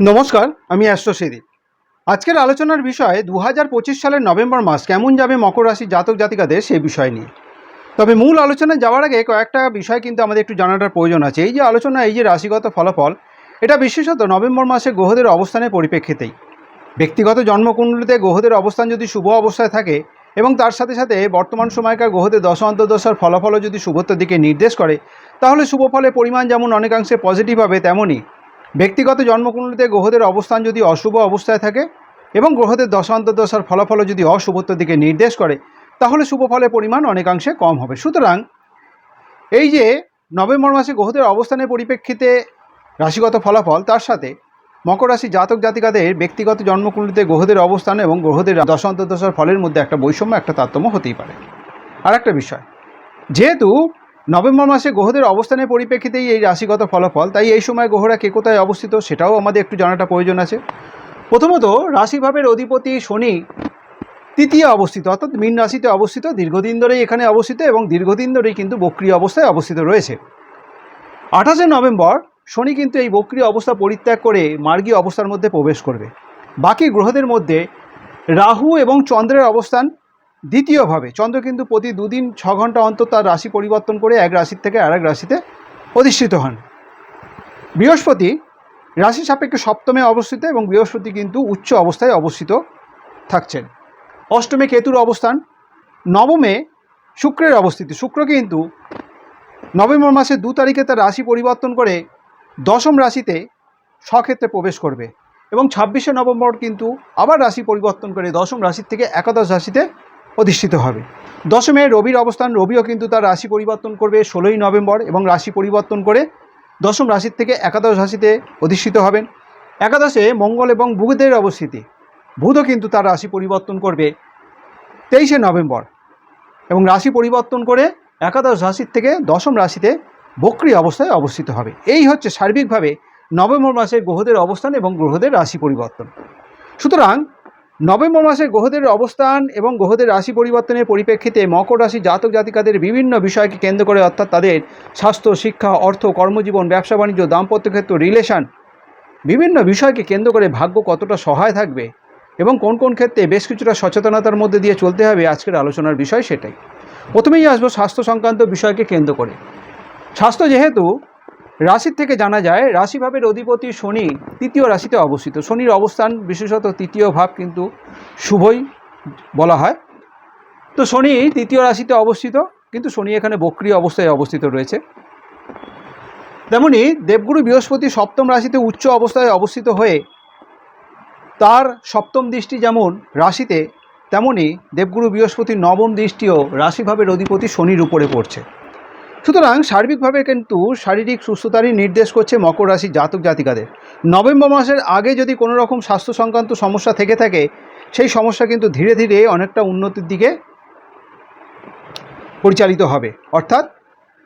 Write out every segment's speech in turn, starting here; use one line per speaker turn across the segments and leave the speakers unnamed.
নমস্কার, আমি অ্যাস্ট্রোসিদি আজকের আলোচনার বিষয় দু হাজার সালের নভেম্বর মাস কেমন যাবে মকর রাশি জাতক জাতিকাদের সেই বিষয় নিয়ে। তবে মূল আলোচনায় যাওয়ার আগে কয়েকটা বিষয় কিন্তু আমাদের একটু জানাটার প্রয়োজন আছে। এই যে আলোচনা, এই যে রাশিগত ফলাফল, এটা বিশেষত নভেম্বর মাসে গ্রহদের অবস্থানের পরিপ্রেক্ষিতেই। ব্যক্তিগত জন্মকুণ্ডলিতে গ্রহদের অবস্থান যদি শুভ অবস্থায় থাকে এবং তার সাথে সাথে বর্তমান সময়কার গ্রহদের দশ অন্তর্দশার ফলাফলও যদি শুভত্বের দিকে নির্দেশ করে, তাহলে শুভ ফলের পরিমাণ যেমন অনেকাংশে পজিটিভ হবে, তেমনই ব্যক্তিগত জন্মকুণ্ডলিতে গ্রহদের অবস্থান যদি অশুভ অবস্থায় থাকে এবং গ্রহদের দশান্তর্দশার ফলাফল যদি অশুভত্বের দিকে নির্দেশ করে, তাহলে শুভ ফলের পরিমাণ অনেকাংশে কম হবে। সুতরাং এই যে নভেম্বর মাসে গ্রহদের অবস্থানের পরিপ্রেক্ষিতে রাশিগত ফলাফল, তার সাথে মকর রাশি জাতক জাতিকাদের ব্যক্তিগত জন্মকুণ্ডলিতে গ্রহদের অবস্থান এবং গ্রহদের দশান্তর্দশার ফলের মধ্যে একটা বৈষম্য, একটা তারতম্য হতেই পারে। আর একটা বিষয়, যেহেতু নভেম্বর মাসে গ্রহদের অবস্থানের পরিপ্রেক্ষিতেই এই রাশিগত ফলাফল, তাই এই সময় গ্রহরা কে কোথায় অবস্থিত সেটাও আমাদের একটু জানাটা প্রয়োজন আছে। প্রথমত, রাশিভাবের অধিপতি শনি তৃতীয় অবস্থিত, অর্থাৎ মীন রাশিতে অবস্থিত, দীর্ঘদিন ধরেই এখানে অবস্থিত এবং দীর্ঘদিন ধরেই কিন্তু বক্রিয় অবস্থায় অবস্থিত রয়েছে। আঠাশে নভেম্বর, শনি কিন্তু এই বক্রিয় অবস্থা পরিত্যাগ করে মার্গীয় অবস্থার মধ্যে প্রবেশ করবে। বাকি গ্রহদের মধ্যে রাহু এবং চন্দ্রের অবস্থান দ্বিতীয়ভাবে, চন্দ্র কিন্তু প্রতি দুদিন ছ ঘণ্টা অন্তর তার রাশি পরিবর্তন করে এক রাশির থেকে আরেক রাশিতে অধিষ্ঠিত হন। বৃহস্পতি রাশি সাপেক্ষে সপ্তমে অবস্থিত এবং বৃহস্পতি কিন্তু উচ্চ অবস্থায় অবস্থিত থাকছেন। অষ্টমে কেতুর অবস্থান, নবমে শুক্রের অবস্থিতি। শুক্র কিন্তু নভেম্বর মাসের দু তারিখে তার রাশি পরিবর্তন করে দশম রাশিতে স্বক্ষেত্রে প্রবেশ করবে এবং ছাব্বিশে নভেম্বর কিন্তু আবার রাশি পরিবর্তন করে দশম রাশির থেকে একাদশ রাশিতে অধিষ্ঠিত হবে। দশমে রবির অবস্থান, রবিও কিন্তু তার রাশি পরিবর্তন করবে ষোলোই নভেম্বর এবং রাশি পরিবর্তন করে দশম রাশির থেকে একাদশ রাশিতে অধিষ্ঠিত হবেন। একাদশে মঙ্গল এবং বুধের অবস্থিতি। বুধও কিন্তু তার রাশি পরিবর্তন করবে তেইশে নভেম্বর এবং রাশি পরিবর্তন করে একাদশ রাশির থেকে দশম রাশিতে বক্রি অবস্থায় অবস্থিত হবে। এই হচ্ছে সার্বিকভাবে নভেম্বর মাসে গ্রহদের অবস্থান এবং গ্রহদের রাশি পরিবর্তন। সুতরাং নভেম্বর মাসে গ্রহদের অবস্থান এবং গ্রহদের রাশি পরিবর্তনের পরিপ্রেক্ষিতে মকর রাশি জাতক জাতিকাদের বিভিন্ন বিষয়কে কেন্দ্র করে অর্থাৎ তাদের স্বাস্থ্য, শিক্ষা, অর্থ, কর্মজীবন, ব্যবসা, বাণিজ্য, দাম্পত্য ক্ষেত্র রিলেশন বিভিন্ন বিষয়কে কেন্দ্র করে ভাগ্য কতটা সহায় থাকবে এবং কোন কোন ক্ষেত্রে বেশ কিছুটা সচেতনতার মধ্যে দিয়ে চলতে হবে আজকের আলোচনার বিষয় সেটাই। প্রথমেই আসব স্বাস্থ্য সংক্রান্ত বিষয়কে কেন্দ্র করে। স্বাস্থ্য যেহেতু রাশির থেকে জানা যায়, রাশিভাবের অধিপতি শনি তৃতীয় রাশিতে অবস্থিত। শনির অবস্থান বিশেষত তৃতীয় ভাব কিন্তু শুভই বলা হয়। তো শনি তৃতীয় রাশিতে অবস্থিত, কিন্তু শনি এখানে বক্রিয় অবস্থায় অবস্থিত রয়েছে। তেমনি দেবগুরু বৃহস্পতি সপ্তম রাশিতে উচ্চ অবস্থায় অবস্থিত হয়ে তার সপ্তম দৃষ্টি যেমন রাশিতে, তেমনি দেবগুরু বৃহস্পতির নবম দৃষ্টিও রাশিভাবের অধিপতি শনির উপরে পড়ছে। সুতরাং সার্বিকভাবে কিন্তু শারীরিক সুস্থতারই নির্দেশ করছে মকর রাশি জাতক জাতিকাদের। নভেম্বর মাসের আগে যদি কোনো রকম স্বাস্থ্য সংক্রান্ত সমস্যা থেকে থাকে, সেই সমস্যা কিন্তু ধীরে ধীরে অনেকটা উন্নতির দিকে পরিচালিত হবে। অর্থাৎ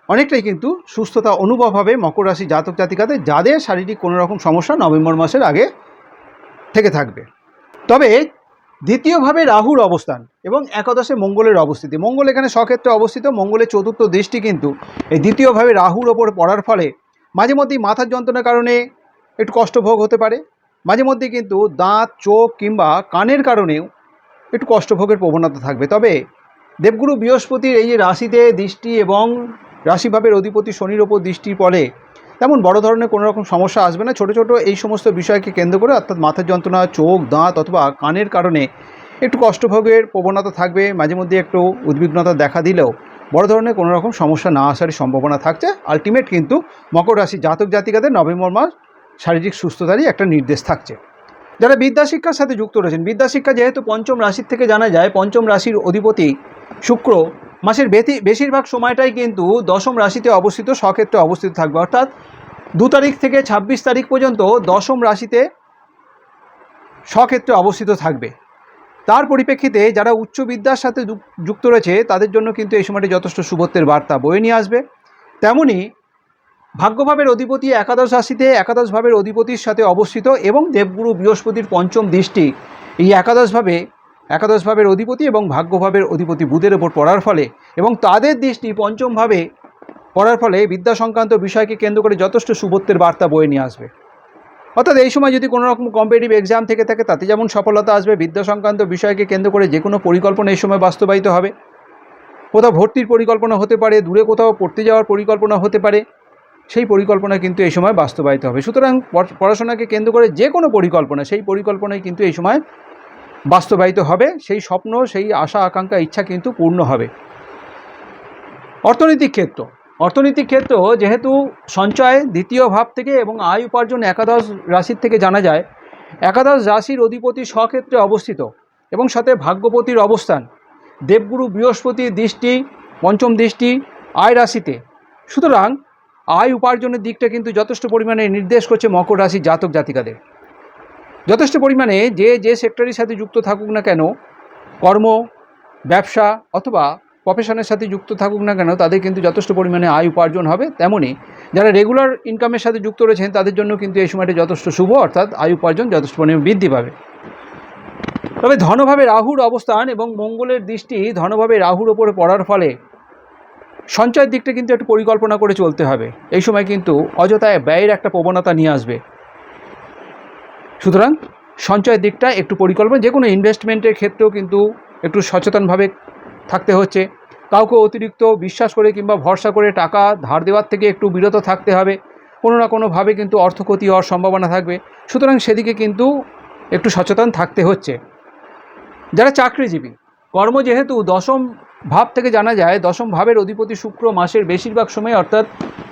অনেকটাই কিন্তু সুস্থতা অনুভব হবে মকর রাশি জাতক জাতিকাদের, যাদের শারীরিক কোনো রকম সমস্যা নভেম্বর মাসের আগে থেকে থাকবে। তবে দ্বিতীয়ভাবে রাহুর অবস্থান এবং একাদশে মঙ্গলের অবস্থিতি। মঙ্গল এখানে সক্ষেত্রে অবস্থিত, মঙ্গলের চতুর্থ দৃষ্টি কিন্তু এই দ্বিতীয়ভাবে রাহুর ওপর পড়ার ফলে মাঝে মধ্যেই মাথার যন্ত্রণার কারণে একটু কষ্টভোগ হতে পারে। মাঝে মধ্যে কিন্তু দাঁত, চোখ কিংবা কানের কারণেও একটু কষ্টভোগের প্রবণতা থাকবে। তবে দেবগুরু বৃহস্পতির এই যে রাশিতে দৃষ্টি এবং রাশিভাবের অধিপতি শনির ওপর দৃষ্টির ফলে তেমন বড় ধরনের কোনো রকম সমস্যা আসবে না। ছোট ছোট এই সমস্ত বিষয়কে কেন্দ্র করে অর্থাৎ মাথার যন্ত্রণা, চোখ, দাঁত অথবা কানের কারণে একটু কষ্টভোগের প্রবণতা থাকবে। মাঝে মধ্যে একটু উদ্বিগ্নতা দেখা দিলেও বড় ধরনের কোনো রকম সমস্যা না আসারই সম্ভাবনা থাকছে। আলটিমেট কিন্তু মকর রাশি জাতক জাতিকাদের নভেম্বর মাস শারীরিক সুস্থতারই একটা নির্দেশ থাকছে। যারা বিদ্যা শিক্ষার সাথে যুক্ত রয়েছেন, বিদ্যা শিক্ষা যেহেতু পঞ্চম রাশির থেকে জানা যায়, পঞ্চম রাশির অধিপতি শুক্র মাসের বেশিরভাগ সময়টাই কিন্তু দশম রাশিতে অবস্থিত স্বক্ষেত্রে অবস্থিত থাকবে। অর্থাৎ দু তারিখ থেকে ২৬ তারিখ পর্যন্ত দশম রাশিতে স্বক্ষেত্রে অবস্থিত থাকবে। তার পরিপ্রেক্ষিতে যারা উচ্চ বিদ্যার সাথে যুক- যুক্ত রয়েছে, তাদের জন্য কিন্তু এই সময়টি যথেষ্ট শুভত্বের বার্তা বয়ে নিয়ে আসবে। তেমনি ভাগ্যভাবের অধিপতি একাদশ রাশিতে একাদশ ভাবের অধিপতির সাথে অবস্থিত এবং দেবগুরু বৃহস্পতির পঞ্চম দৃষ্টি এই একাদশভাবে একাদশ ভাবের অধিপতি এবং ভাগ্যভাবের অধিপতি বুধের ওপর পড়ার ফলে এবং তাদের দৃষ্টি পঞ্চমভাবে পড়ার ফলে বিদ্যা সংক্রান্ত বিষয়কে কেন্দ্র করে যথেষ্ট শুভত্বের বার্তা বয়ে নিয়ে আসবে। অর্থাৎ এই সময় যদি কোনো রকম কম্পিটিটিভ এক্সাম থেকে থাকে, তাতে যেমন সফলতা আসবে বিদ্যা সংক্রান্ত বিষয়কে কেন্দ্র করে যে কোনো পরিকল্পনা এই সময় বাস্তবায়িত হবে। কোথাও ভর্তির পরিকল্পনা হতে পারে, দূরে কোথাও পড়তে যাওয়ার পরিকল্পনা হতে পারে, সেই পরিকল্পনা কিন্তু এই সময় বাস্তবায়িত হবে। সুতরাং পড়- পড়াশোনাকে কেন্দ্র করে যে কোনো পরিকল্পনা, সেই পরিকল্পনাই কিন্তু এই সময় বাস্তবায়িত হবে, সেই স্বপ্ন, সেই আশা, আকাঙ্ক্ষা, ইচ্ছা কিন্তু পূর্ণ হবে। অর্থনৈতিক ক্ষেত্র। অর্থনৈতিক ক্ষেত্র যেহেতু সঞ্চয় দ্বিতীয় ভাব থেকে এবং আয় উপার্জন একাদশ রাশির থেকে জানা যায়, একাদশ রাশির অধিপতি স্বক্ষেত্রে অবস্থিত এবং সাথে ভাগ্যপতির অবস্থান। দেবগুরু বৃহস্পতির দৃষ্টি, পঞ্চম দৃষ্টি, আয় রাশিতে। সুতরাং আয় উপার্জনের দিকটা কিন্তু যথেষ্ট পরিমাণে নির্দেশ করছে মকর রাশির জাতক জাতিকাদের। যথেষ্ট পরিমাণে যে যে সেক্টরের সাথে যুক্ত থাকুক না কেন, কর্ম, ব্যবসা অথবা প্রফেশনের সাথে যুক্ত থাকুক না কেন, তাদের কিন্তু যথেষ্ট পরিমাণে আয় উপার্জন হবে তেমনই যারা রেগুলার ইনকামের সাথে যুক্ত রয়েছেন, তাদের জন্য কিন্তু এই সময়টা যথেষ্ট শুভ, অর্থাৎ আয় উপার্জন যথেষ্ট পরিমাণে বৃদ্ধি পাবে। তবে ধনভাবে রাহুর অবস্থান এবং মঙ্গলের দৃষ্টি ধনভাবে রাহুর ওপরে পড়ার ফলে সঞ্চয়ের দিকটা কিন্তু একটু পরিকল্পনা করে চলতে হবে। এই সময় কিন্তু অযথায় ব্যয়ের একটা প্রবণতা নিয়ে আসবে। সুতরাং সঞ্চয়ের দিকটা একটু পরিকল্পনা, যে কোনো ইনভেস্টমেন্টের ক্ষেত্রেও কিন্তু একটু সচেতনভাবে থাকতে হচ্ছে। কাউকে অতিরিক্ত বিশ্বাস করে কিংবা ভরসা করে টাকা ধার দেওয়ার থেকে একটু বিরত থাকতে হবে। কোনো না কোনোভাবে কিন্তু অর্থক্ষতি হওয়ার সম্ভাবনা থাকবে। সুতরাং সেদিকে কিন্তু একটু সচেতন থাকতে হচ্ছে। যারা চাকরিজীবী, কর্ম যেহেতু দশম ভাব থেকে জানা যায়, দশম ভাবের অধিপতি শুক্র মাসের বেশিরভাগ সময় অর্থাৎ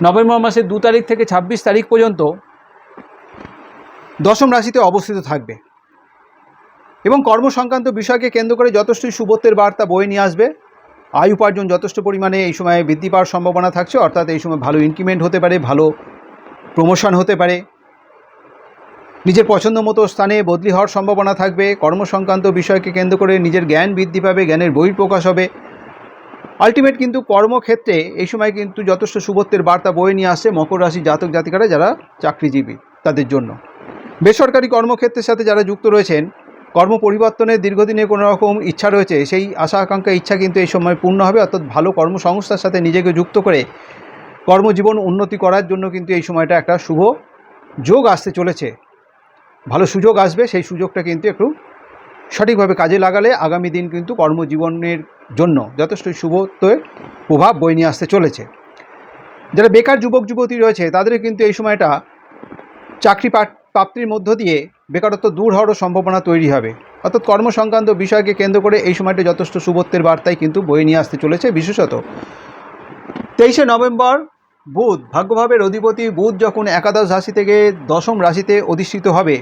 নভেম্বর মাসের দু তারিখ থেকে ছাব্বিশ তারিখ পর্যন্ত দশম রাশিতে অবস্থিত থাকবে। এবং কর্মসংক্রান্ত বিষয়কে কেন্দ্র করে যথেষ্টই শুভত্বের বার্তা বয়ে নিয়ে আসবে। আয় উপার্জন যথেষ্ট পরিমাণে এই সময় বৃদ্ধি পাওয়ার সম্ভাবনা থাকছে, অর্থাৎ এই সময় ভালো ইনক্রিমেন্ট হতে পারে, ভালো প্রমোশন হতে পারে। নিজের পছন্দ মতো স্থানে বদলি হওয়ার সম্ভাবনা থাকবে। কর্মসংক্রান্ত বিষয়কে কেন্দ্র করে নিজের জ্ঞান বৃদ্ধি পাবে, জ্ঞানের বহিঃপ্রকাশ হবে। আলটিমেট কিন্তু কর্মক্ষেত্রে এই সময় কিন্তু যথেষ্ট শুভত্বের বার্তা বয়ে নিয়ে আসছে মকর রাশি জাতক জাতিকারা যারা চাকরিজীবী তাদের জন্য। বেসরকারি কর্মক্ষেত্রের সাথে যারা যুক্ত রয়েছেন, কর্ম পরিবর্তনের দীর্ঘদিনে কোনো রকম ইচ্ছা রয়েছে, সেই আশা আকাঙ্ক্ষা, ইচ্ছা কিন্তু এই সময় পূর্ণ হবে। অর্থাৎ ভালো কর্মসংস্থার সাথে নিজেকে যুক্ত করে কর্মজীবন উন্নতি করার জন্য কিন্তু এই সময়টা একটা শুভ যোগ আসতে চলেছে। ভালো সুযোগ আসবে, সেই সুযোগটা কিন্তু একটু সঠিকভাবে কাজে লাগালে আগামী দিন কিন্তু কর্মজীবনের জন্য যথেষ্ট শুভত্বের প্রভাব বয়ে নিয়ে আসতে চলেছে। যারা বেকার যুবক যুবতী রয়েছে, তাদের কিন্তু এই সময়টা চাকরি প্রাপ্তির মধ্য দিয়ে বেকারত্ব দূর হওয়ারও সম্ভাবনা তৈরি হবে। অর্থাৎ কর্মসংক্রান্ত বিষয়কে কেন্দ্র করে এই সময়টা যথেষ্ট শুভত্বের বার্তায় কিন্তু বয়ে নিয়ে আসতে চলেছে বিশেষত। তেইশে নভেম্বর, বুধ। ভাগ্যভাবের অধিপতি বুধ যখন একাদশ রাশি থেকে দশম রাশিতে অধিষ্ঠিত হবে,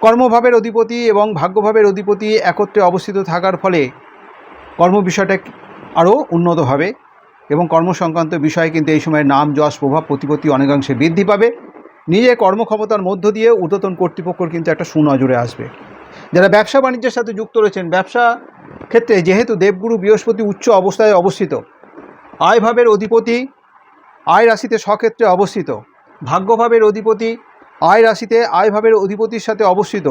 কর্মভাবের অধিপতি এবং ভাগ্যভাবের অধিপতি একত্রে অবস্থিত থাকার ফলে কর্ম বিষয়টা আরও উন্নত হবে এবং কর্মসংক্রান্ত বিষয়ে কিন্তু এই সময় নাম, যশ, প্রভাব, প্রতিপত্তি অনেকাংশে বৃদ্ধি পাবে। নিজের কর্মক্ষমতার মধ্য দিয়ে ঊর্ধ্বতন কর্তৃপক্ষর কিন্তু একটা সুনজরে আসবে। যারা ব্যবসা বাণিজ্যের সাথে যুক্ত রয়েছেন, ব্যবসা ক্ষেত্রে যেহেতু দেবগুরু বৃহস্পতি উচ্চ অবস্থায় অবস্থিত, আয়ভাবের অধিপতি আয় রাশিতে স্বক্ষেত্রে অবস্থিত, ভাগ্যভাবের অধিপতি আয় রাশিতে আয়ভাবের অধিপতির সাথে অবস্থিত,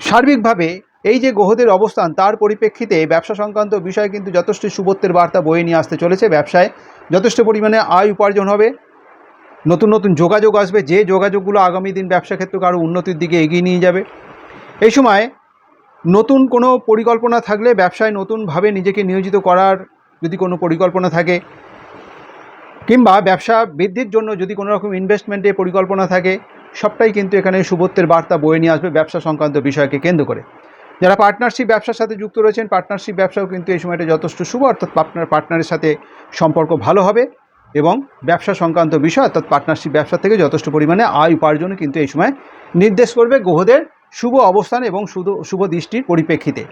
সার্বিকভাবে এই যে গ্রহদের অবস্থান, তার পরিপ্রেক্ষিতে ব্যবসা সংক্রান্ত বিষয়ে কিন্তু যথেষ্ট শুভত্বের বার্তা বয়ে নিয়ে আসতে চলেছে ব্যবসায়। যথেষ্ট পরিমাণে আয় উপার্জন হবে। নতুন নতুন যোগাযোগ আসবে, যে যোগাযোগগুলো আগামী দিন ব্যবসা ক্ষেত্রকে আরও উন্নতির দিকে এগিয়ে নিয়ে যাবে। এই সময় নতুন কোনো পরিকল্পনা থাকলে ব্যবসায় নতুনভাবে নিজেকে নিয়োজিত করার যদি কোনো পরিকল্পনা থাকে, কিংবা ব্যবসা বৃদ্ধির জন্য যদি কোনো রকম ইনভেস্টমেন্টের পরিকল্পনা থাকে, সবটাই কিন্তু এখানে শুভত্বের বার্তা বয়ে নিয়ে আসবে ব্যবসা সংক্রান্ত বিষয়কে কেন্দ্র করে। যারা পার্টনারশিপ ব্যবসার সাথে যুক্ত রয়েছেন পার্টনারশিপ ব্যবসাও কিন্তু এই সময়টা যথেষ্ট শুভ, অর্থাৎ পার্টনার পার্টনারের সাথে সম্পর্ক ভালো হবে। এবং ব্যবসা সংক্রান্ত বিষয়, অর্থাৎ পার্টনারশিপ ব্যবসা থেকে যথেষ্ট পরিমাণে আয় উপার্জনও কিন্তু এই সময় নির্দেশ করবে গ্রহদের শুভ অবস্থান এবং শুভ দৃষ্টির পরিপ্রেক্ষিতে।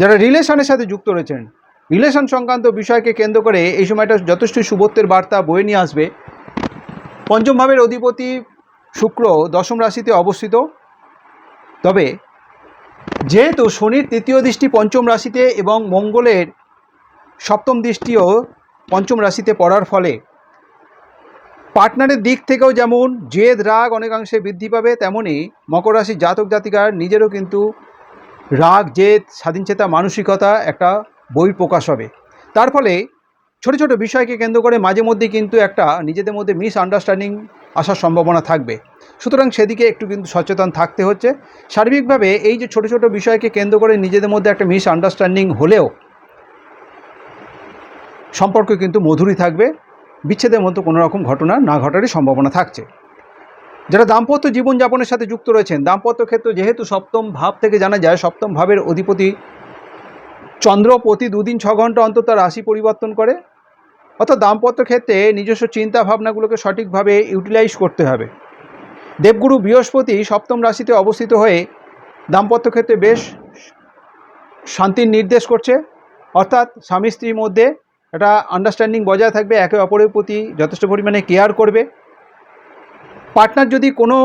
যারা রিলেশনের সাথে যুক্ত রয়েছেন, রিলেশন সংক্রান্ত বিষয়কে কেন্দ্র করে এই সময়টা যথেষ্ট শুভত্বের বার্তা বয়ে নিয়ে আসবে। পঞ্চম ভাবের অধিপতি শুক্র দশম রাশিতে অবস্থিত। তবে যেহেতু শনির তৃতীয় দৃষ্টি পঞ্চম রাশিতে এবং মঙ্গলের সপ্তম দৃষ্টিও পঞ্চম রাশিতে পড়ার ফলে পার্টনারের দিক থেকেও যেমন জেদ, রাগ অনেকাংশে বৃদ্ধি পাবে তেমনই মকর রাশির জাতক জাতিকার নিজেরও কিন্তু রাগ, জেদ, স্বাধীনচেতা, মানসিকতা একটা বই প্রকাশ হবে। তার ফলে ছোট ছোট বিষয়কে কেন্দ্র করে মাঝে মধ্যে কিন্তু একটা নিজেদের মধ্যে মিস আন্ডারস্ট্যান্ডিং আসার সম্ভাবনা থাকবে। সুতরাং সেদিকে একটু কিন্তু সচেতন থাকতে হচ্ছে। সার্বিকভাবে এই যে ছোট ছোট বিষয়কে কেন্দ্র করে নিজেদের মধ্যে একটা মিস আন্ডারস্ট্যান্ডিং হলেও সম্পর্ক কিন্তু মধুরই থাকবে, বিচ্ছেদের মতো কোনো রকম ঘটনা না ঘটারই সম্ভাবনা থাকছে। যারা দাম্পত্য জীবনযাপনের সাথে যুক্ত রয়েছেন, দাম্পত্য ক্ষেত্র যেহেতু সপ্তম ভাব থেকে জানা যায়, সপ্তম ভাবের অধিপতি চন্দ্র প্রতি দুদিন ছ ঘণ্টা অন্তত রাশি পরিবর্তন করে, অর্থাৎ দাম্পত্য ক্ষেত্রে নিজস্ব চিন্তা ভাবনাগুলোকে সঠিকভাবে ইউটিলাইজ করতে হবে। দেবগুরু বৃহস্পতি সপ্তম রাশিতে অবস্থিত হয়ে দাম্পত্য ক্ষেত্রে বেশ শান্তির নির্দেশ করছে, অর্থাৎ স্বামী স্ত্রীর মধ্যে একটা আন্ডারস্ট্যান্ডিং বজায় থাকবে, একে অপরের প্রতি যথেষ্ট পরিমাণে কেয়ার করবে। পার্টনার যদি কোনো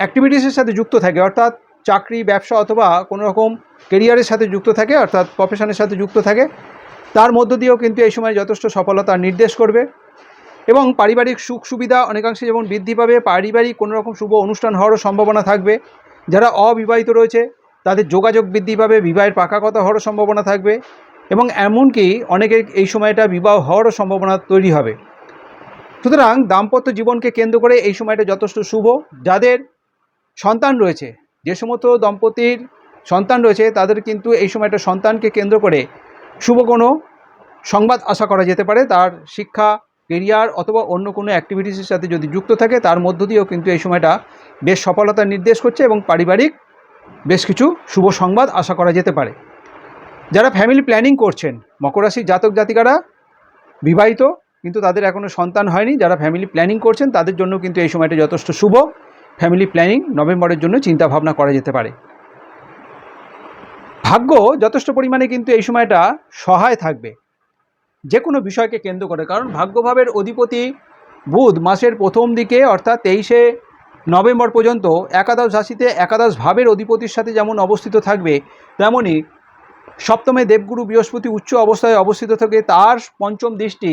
অ্যাক্টিভিটিসের সাথে যুক্ত থাকে, অর্থাৎ চাকরি, ব্যবসা অথবা কোনো রকম কেরিয়ারের সাথে যুক্ত থাকে, অর্থাৎ প্রফেশনের সাথে যুক্ত থাকে, তার মধ্য দিয়েও কিন্তু এই সময় যথেষ্ট সফলতা নির্দেশ করবে। এবং পারিবারিক সুখ সুবিধা অনেকাংশে যেমন বৃদ্ধি পাবে, পারিবারিক কোনো রকম শুভ অনুষ্ঠান হওয়ারও সম্ভাবনা থাকবে। যারা অবিবাহিত রয়েছে, তাদের যোগাযোগ বৃদ্ধি পাবে, বিবাহের পাকা কথা হওয়ারও সম্ভাবনা থাকবে। এবং এমনকি অনেকের এই সময়টা বিবাহ হওয়ারও সম্ভাবনা তৈরি হবে। সুতরাং দাম্পত্য জীবনকে কেন্দ্র করে এই সময়টা যথেষ্ট শুভ। যাদের সন্তান রয়েছে, যে সমস্ত দম্পতির সন্তান রয়েছে, তাদের কিন্তু এই সময়টা সন্তানকে কেন্দ্র করে শুভ কোনো সংবাদ আশা করা যেতে পারে। তার শিক্ষা, কেরিয়ার অথবা অন্য কোনো অ্যাক্টিভিটিসের সাথে যদি যুক্ত থাকে, তার মধ্য দিয়েও কিন্তু এই সময়টা বেশ সফলতা নির্দেশ করছে এবং পারিবারিক বেশ কিছু শুভ সংবাদ আশা করা যেতে পারে। যারা ফ্যামিলি প্ল্যানিং করছেন মকর রাশির জাতক জাতিকারা বিবাহিত, কিন্তু তাদের এখনও সন্তান হয়নি, যারা ফ্যামিলি প্ল্যানিং করছেন, তাদের জন্য কিন্তু এই সময়টা যথেষ্ট শুভ। ফ্যামিলি প্ল্যানিং নভেম্বরের জন্য চিন্তা ভাবনা করা যেতে পারে। ভাগ্য যথেষ্ট পরিমাণে কিন্তু এই সময়টা সহায় থাকবে। যে কোনো বিষয়কে কেন্দ্র করে, কারণ ভাগ্যভাবের অধিপতি বুধ মাসের প্রথম দিকে, অর্থাৎ তেইশে নভেম্বর পর্যন্ত, একাদশ রাশিতে একাদশ ভাবের অধিপতির সাথে যেমন অবস্থিত থাকবে তেমনই সপ্তমে দেবগুরু বৃহস্পতি উচ্চ অবস্থায় অবস্থিত থাকে। তার পঞ্চম দৃষ্টি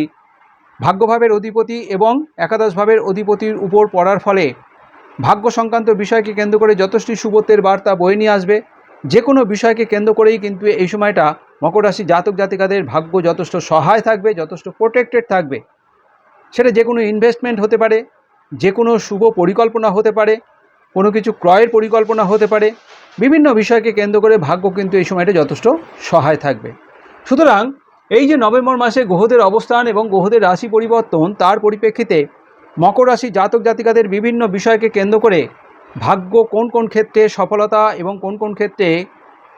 ভাগ্যভাবের অধিপতি এবং একাদশ ভাবের অধিপতির উপর পড়ার ফলে ভাগ্য সংক্রান্ত বিষয়কে কেন্দ্র করে যথেষ্ট শুভত্বের বার্তা বয়ে নিয়ে আসবে। যে কোনো বিষয়কে কেন্দ্র করেই কিন্তু এই সময়টা মকর রাশি জাতক জাতিকাদের ভাগ্য যথেষ্ট সহায় থাকবে, যথেষ্ট প্রোটেক্টেড থাকবে। সেটা যে কোনো ইনভেস্টমেন্ট হতে পারে, যে কোনো শুভ পরিকল্পনা হতে পারে। কোনো কিছু ক্রয়ের পরিকল্পনা হতে পারে। বিভিন্ন বিষয়কে কেন্দ্র করে ভাগ্য কিন্তু এই সময়টা যথেষ্ট সহায় থাকবে। সুতরাং এই যে নভেম্বর মাসে গ্রহদের অবস্থান এবং গ্রহদের রাশি পরিবর্তন, তার পরিপ্রেক্ষিতে মকর রাশি জাতক জাতিকাদের বিভিন্ন বিষয়কে কেন্দ্র করে ভাগ্য কোন কোন ক্ষেত্রে সফলতা এবং কোন কোন ক্ষেত্রে